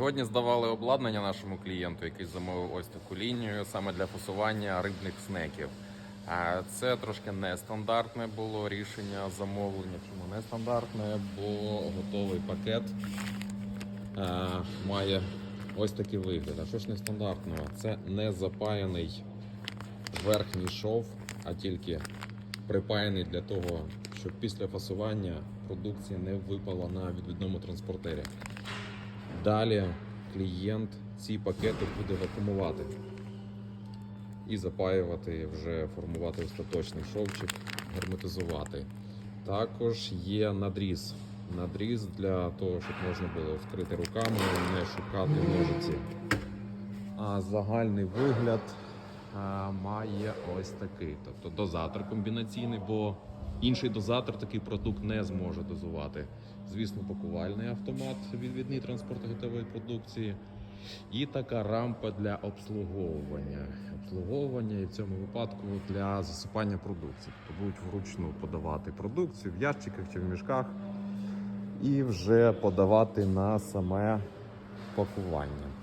Сьогодні здавали обладнання нашому клієнту, який замовив ось таку лінію саме для фасування рибних снеків. Це трошки нестандартне було рішення замовлення. Чому нестандартне? Бо готовий пакет має ось такий вигляд. А що ж нестандартного? Це не запаяний верхній шов, а тільки припаяний для того, щоб після фасування продукція не випала на відвідному транспортері. Далі клієнт ці пакети буде вакуумувати і запаювати, вже формувати остаточний шовчик, герметизувати. Також є надріз. Надріз для того, щоб можна було вскрити руками, не шукати ножиці. А загальний вигляд а, має ось такий. Тобто дозатор комбінаційний, бо інший дозатор такий продукт не зможе дозувати. Звісно, пакувальний автомат, відвідний транспорт готової продукції. І така рампа для обслуговування. Обслуговування і в цьому випадку для засипання продукції. Тобто будуть вручну подавати продукцію в ящиках чи в мішках і вже подавати на саме пакування.